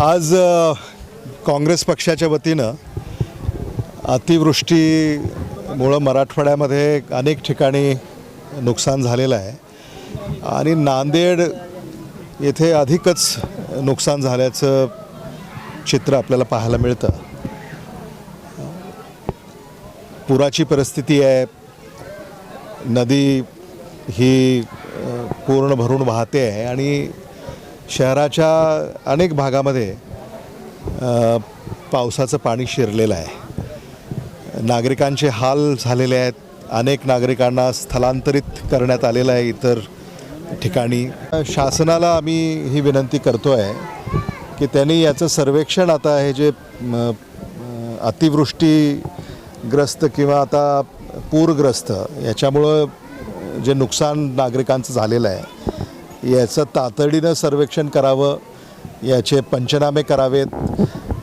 आज काँग्रेस पक्षाच्या वतीनं अतिवृष्टीमुळं मराठवाड्यामध्ये अनेक ठिकाणी नुकसान झालेलं आहे. आणि नांदेड येथे अधिकच नुकसान झाल्याचं चित्र आपल्याला पाहायला मिळतं. पुराची परिस्थिती आहे. नदी ही पूर्ण भरून वाहते आहे आणि शहराच्या अनेक भागामध्ये पावसाचं पाणी शिरलेलं आहे. नागरिकांचे हाल झालेले आहेत. अनेक नागरिकांना स्थलांतरित करण्यात आलेलं आहे इतर ठिकाणी. शासनाला आम्ही ही विनंती करतो आहे की त्यांनी याचं सर्वेक्षण आता हे जे अतिवृष्टीग्रस्त किंवा आता पूरग्रस्त याच्यामुळं जे नुकसान नागरिकांचं झालेलं आहे याचं तातडीनं सर्वेक्षण करावं याचे पंचनामे करावेत.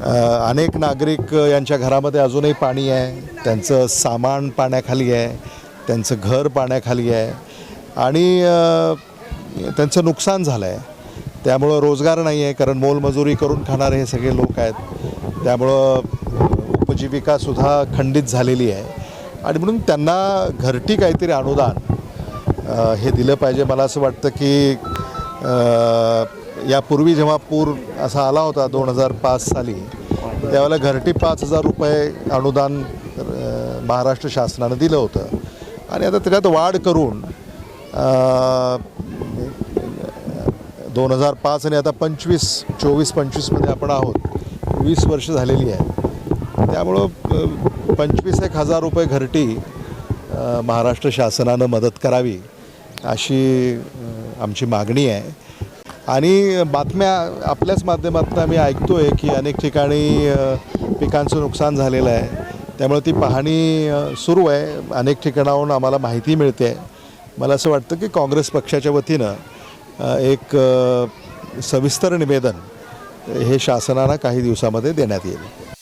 अनेक नागरिक यांच्या घरामध्ये अजूनही पाणी आहे त्यांचं सामान पाण्याखाली आहे त्यांचं घर पाण्याखाली आहे आणि त्यांचं नुकसान झालं आहे त्यामुळं रोजगार नाही आहे कारण मोलमजुरी करून खाणारे हे सगळे लोक आहेत. त्यामुळं उपजीविकासुद्धा खंडित झालेली आहे. आणि म्हणून त्यांना घरटी काहीतरी अनुदान हे दिलं पाहिजे. मला असं वाटतं की यापूर्वी जेव्हा पूर असा आला होता दोन हजार पाच साली त्यावेळेला घरटी पाच हजार रुपये अनुदान महाराष्ट्र शासनानं दिलं होतं. आणि आता त्याच्यात वाढ करून दोन हजार पाच आणि आता पंचवीस चोवीस पंचवीसमध्ये आपण आहोत. वीस वर्ष झालेली आहे. त्यामुळं पंचवीस एक हजार रुपये घरटी महाराष्ट्र शासनानं मदत करावी. अशी आमची मागणी आहे. आणि बातम्या आपल्याच माध्यमातून आम्ही ऐकतो आहे की अनेक ठिकाणी पिकांचं नुकसान झालेलं आहे. त्यामुळे ती पाहणी सुरू आहे. अनेक ठिकाणाहून आम्हाला माहिती मिळते. आहे मला असं वाटतं की काँग्रेस पक्षाच्या वतीनं एक सविस्तर निवेदन हे शासनाला काही दिवसामध्ये देण्यात येईल.